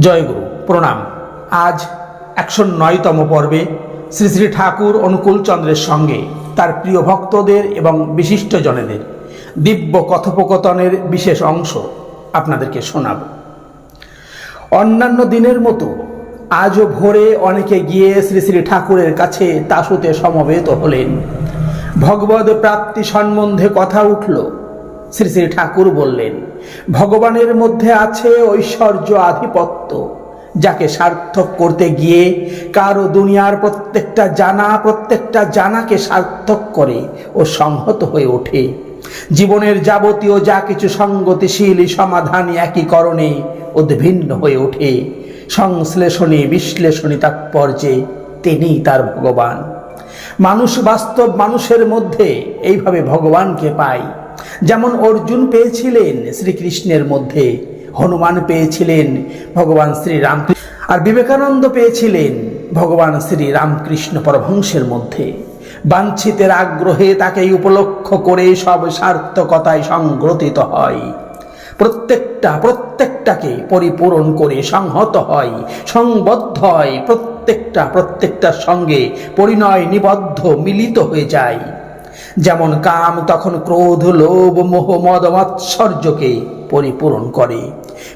জয়গুরু প্রণাম। আজ একশো নয়তম পর্বে শ্রী শ্রী ঠাকুর অনুকূল চন্দ্রের সঙ্গে তার প্রিয় ভক্তদের এবং বিশিষ্ট বিশিষ্টজনেদের দিব্য কথোপকথনের বিশেষ অংশ আপনাদেরকে শোনাব। অন্যান্য দিনের মতো আজও ভোরে অনেকে গিয়ে শ্রী শ্রী ঠাকুরের কাছে তাসুতে সমবেত হলেন। ভগবদ প্রাপ্তি সম্বন্ধে কথা উঠল। শ্রী শ্রী ঠাকুর বললেন, ভগবানের মধ্যে আছে ঐশ্বর্য আধিপত্য, যাকে সার্থক করতে গিয়ে কারও দুনিয়ার প্রত্যেকটা জানা, প্রত্যেকটা জানাকে সার্থক করে ও সংহত হয়ে ওঠে। জীবনের যাবতীয় যা কিছু সঙ্গতিশীল সমাধান একীকরণে উদ্ভিন্ন হয়ে ওঠে। সংশ্লেষণী বিশ্লেষণী তাৎপর্যে তিনি তার ভগবান। মানুষ বাস্তব মানুষের মধ্যে এইভাবে ভগবানকে পায়। যেমন অর্জুন পেয়েছিলেন শ্রীকৃষ্ণের মধ্যে, হনুমান পেয়েছিলেন ভগবান শ্রীরাম আর বিবেকানন্দ পেয়েছিলেন ভগবান শ্রী রামকৃষ্ণ পরভংশের মধ্যে। বাঞ্ছিতের আগ্রহে তাকে উপলক্ষ করে সব সার্থকতায় সংগ্রথিত হয়। প্রত্যেকটা, প্রত্যেকটাকে পরিপূরণ করে সংহত হয়, সংবদ্ধ হয়, প্রত্যেকটা, প্রত্যেকটার সঙ্গে পরিণয় নিবদ্ধ মিলিত হয়ে যায়। যেমন কাম তখন ক্রোধ, লোভ, মোহ, মদ, মাৎসর্যকে পরিপূরণ করে।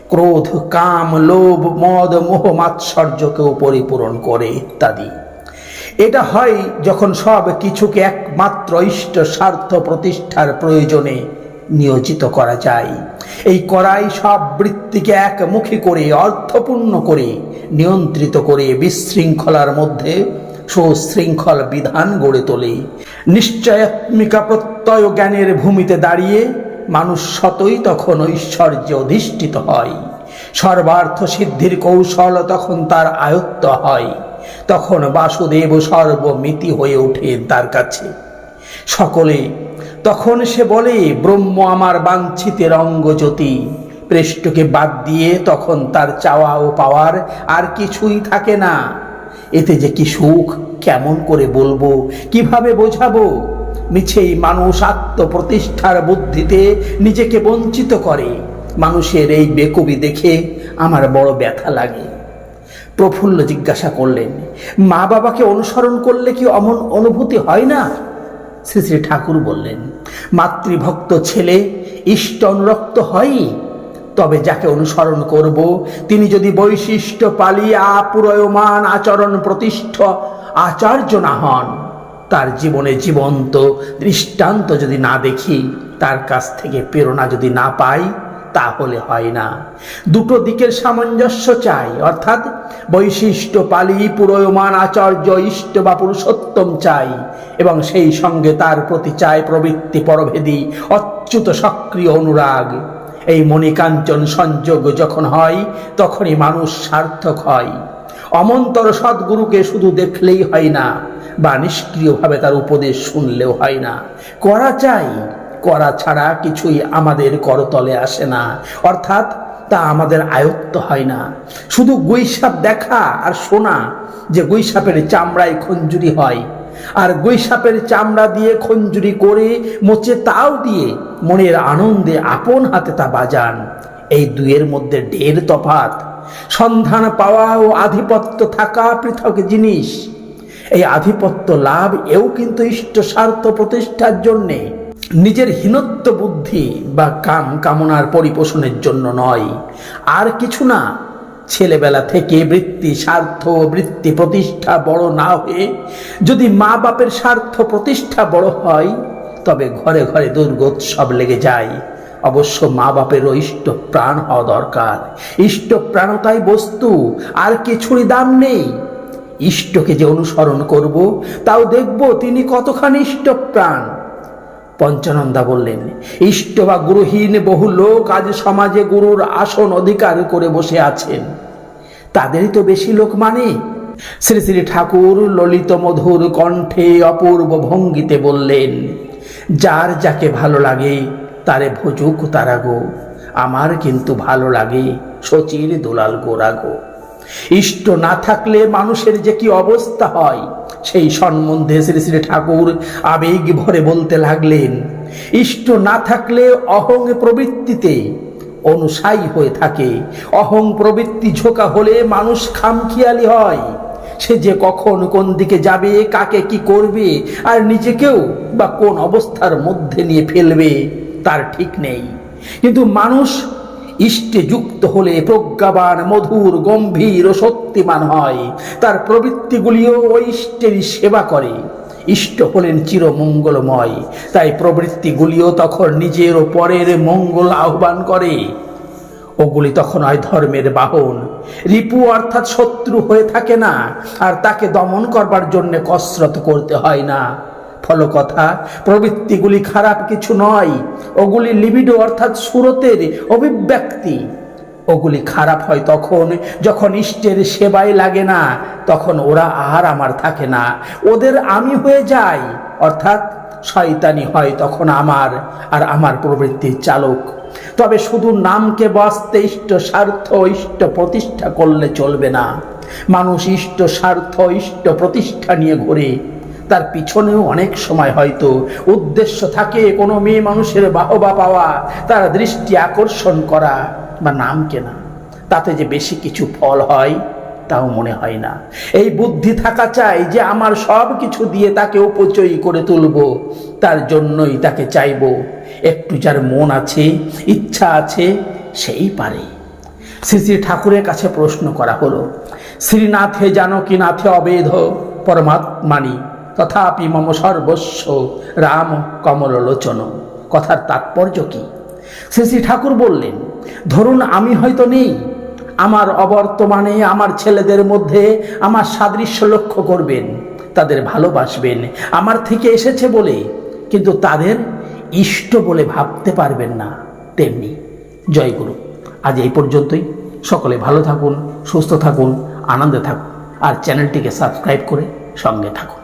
ক্রোধ, কাম, লোভ, মদ, মোহ, মাৎসর্যকেও পরিপূরণ করে ইত্যাদি। এটা হয় যখন সব কিছুকে একমাত্র ইষ্ট স্বার্থ প্রতিষ্ঠার প্রয়োজনে নিয়োজিত করা যায়। এই করাই সব বৃত্তিকে একমুখী করে, অর্থপূর্ণ করে, নিয়ন্ত্রিত করে, বিশৃঙ্খলার মধ্যে সুশৃঙ্খল বিধান গড়ে তোলে। নিশ্চয়াত্মিকা প্রত্যয় জ্ঞানের ভূমিতে দাঁড়িয়ে মানুষ সতই তখন ঐশ্বর্যে অধিষ্ঠিত হয়। সর্বার্থ সিদ্ধির কৌশল তখন তার আয়ত্ত হয়। তখন বাসুদেব সর্বমিতি হয়ে ওঠে তার কাছে। সকলে, তখন সে বলে, ব্রহ্ম আমার বাঞ্ছিতের অঙ্গজ্যোতি পৃষ্ঠকে বাদ দিয়ে তখন তার চাওয়া ও পাওয়ার আর কিছুই থাকে না। এতে যে কি সুখ, কেমন করে বলব, কীভাবে বোঝাবো? মিছেই মানুষ আত্মপ্রতিষ্ঠার বুদ্ধিতে নিজেকে বঞ্চিত করে। মানুষের এই বেকবি দেখে আমার বড় ব্যথা লাগে। প্রফুল্ল জিজ্ঞাসা করলেন মা বাবাকে অনুসরণ করলে কি অমন অনুভূতি হয় না? শ্রী শ্রী ঠাকুর বললেন, মাতৃভক্ত ছেলে ইষ্ট অনুরক্ত হয়ই তবে যাকে অনুসরণ করব, তিনি যদি বৈশিষ্ট্য পালিয়া পুরয়মান আচরণ প্রতিষ্ঠ আচার্য না হন, তার জীবনে জীবন্ত দৃষ্টান্ত যদি না দেখি, তার কাছ থেকে প্রেরণা যদি না পাই, তাহলে হয় না। দুটো দিকের সামঞ্জস্য চাই, অর্থাৎ বৈশিষ্ট্য পালি পুরয়মান আচার্য ইষ্ট বা পুরুষোত্তম চাই, এবং সেই সঙ্গে তার প্রতি চায় প্রবৃত্তি পরভেদী, অচ্যুত সক্রিয় অনুরাগ। এই মণিকাঞ্চন সংযোগ যখন হয়, তখনই মানুষ সার্থক হয়। অমন্তর সদ্গুরুকে শুধু দেখলেই হয় না, বা নিষ্ক্রিয়ভাবে তার উপদেশ শুনলেও হয় না। করা চাই, করা ছাড়া কিছুই আমাদের করতলে আসে না, অর্থাৎ তা আমাদের আয়ত্ত হয় না। শুধু গুইসাপ দেখা আর শোনা, যে গুইসাপের চামড়ায় খঞ্জুরি হয় আর গৈসাপের চামড়া দিয়ে খঞ্জুরি করে মোচে তাও দিয়ে মনের আনন্দে আপন হাতে তা বাজান। এই দুয়ের মধ্যে ঢের তফাত। সন্ধান পাওয়া ও আধিপত্য থাকা পৃথক জিনিস। এই আধিপত্য লাভ এও কিন্তু ইষ্ট স্বার্থ প্রতিষ্ঠার জন্যে। নিজের হীনত্ব বুদ্ধি বা কাম কামনার পরিপোষণের জন্য নয়। আর কিছু না ছেলেবেলা থেকে বৃত্তি, স্বার্থ বৃত্তি প্রতিষ্ঠা বড় না হয়ে যদি মা বাপের স্বার্থ প্রতিষ্ঠা বড় হয়, তবে ঘরে ঘরে দুর্গোৎসব লেগে যায়। অবশ্য মা বাপের ইষ্ট প্রাণ হওয়া দরকার। ইষ্ট প্রাণতাই বস্তু, আর কিছুরই দাম নেই। ইষ্টকে যে অনুসরণ করব, তাও দেখব তিনি কতখানি ইষ্ট প্রাণ। পঞ্চানন্দা বললেন, ইষ্ট বা গুরুহীন বহু লোক আজ সমাজে গুরুর আসন অধিকার করে বসে আছেন। তাদেরই তো বেশি লোক মানে? শ্রী শ্রী ঠাকুর ললিত মধুর কণ্ঠে অপূর্ব ভঙ্গিতে বললেন, যার যাকে ভালো লাগে, তারে ভোজুক তারা গো আমার কিন্তু ভালো লাগে শচীর দোলাল গোরা গো ইষ্ট না থাকলে মানুষের যে কি অবস্থা হয়? সেই সম্বন্ধে শ্রী শ্রী ঠাকুর আবেগ ভরে বলতে লাগলেন, ইষ্ট না থাকলে অহং প্রবৃত্তিতে অনুসায়ী হয়ে থাকে। অহং প্রবৃত্তি ঝোঁকা হলে মানুষ খামখিয়ালি হয়। সে যে কখন কোন দিকে যাবে, কাকে কি করবে, আর নিজেকেও বা কোন অবস্থার মধ্যে নিয়ে ফেলবে, তার ঠিক নেই। কিন্তু মানুষ ইষ্টে যুক্ত হলে প্রজ্ঞাবান, মধুর, গম্ভীর ও শক্তিমান হয়। তার প্রবৃত্তিগুলিও ওই ইষ্টেরই সেবা করে। ইষ্ট হলেন চিরমঙ্গলময়। তাই প্রবৃত্তিগুলিও তখন নিজের ও পরের মঙ্গল আহ্বান করে। ওগুলি তখন হয় ধর্মের বাহন। রিপু অর্থাৎ শত্রু হয়ে থাকে না, আর তাকে দমন করবার জন্য কসরত করতে হয় না। ফলকথা প্রবৃত্তিগুলি খারাপ কিছু নয়। ওগুলি লিবিডো অর্থাৎ সুরতের অভিব্যক্তি। ওগুলি খারাপ হয় তখন যখন ইষ্টের সেবায় লাগে না, তখন ওরা আর আমার থাকে না। ওদের আমি হয়ে যাই, অর্থাৎ শয়তানি হয় তখন আমার আর আমার প্রবৃত্তির চালক। তবে শুধু নামকে বাঁচতে ইষ্ট স্বার্থ ইষ্ট প্রতিষ্ঠা করলে চলবে না। মানুষ ইষ্ট স্বার্থ ইষ্ট প্রতিষ্ঠা নিয়ে ঘোরে। তার পিছনেও অনেক সময় হয়তো উদ্দেশ্য থাকে কোনো মেয়ে মানুষের বাহবা পাওয়া, তার দৃষ্টি আকর্ষণ করা বা নাম কেনা। তাতে যে বেশি কিছু ফল হয়, তাও মনে হয় না। এই বুদ্ধি থাকা চাই যে আমার সব কিছু দিয়ে তাকে উপচয়ী করে তুলব, তার জন্যই তাকে চাইব। একটু যার মন আছে, ইচ্ছা আছে, সেই পারে। শ্রী শ্রী ঠাকুরের কাছে প্রশ্ন করা হলো, শ্রীনাথে জানকী নাথে অবেধ পরমাত্মানি? তথাপি মম সর্বস্ব রাম কমললোচন। কথার তাৎপর্য কি? শ্রী শ্রী ঠাকুর বললেন, ধরুন আমি হয়তো নেই। আমার অবর্তমানে আমার ছেলেদের মধ্যে আমার সাদৃশ্য লক্ষ্য করবেন, তাদের ভালোবাসবেন, আমার থেকে এসেছে বলে। কিন্তু তাদের ইষ্ট বলে ভাবতে পারবেন না তেমনি। জয় গুরু। আজ এই পর্যন্তই। সকলে ভালো থাকুন, সুস্থ থাকুন, আনন্দে থাকুন। আর চ্যানেলটিকে সাবস্ক্রাইব করে সঙ্গে থাকুন।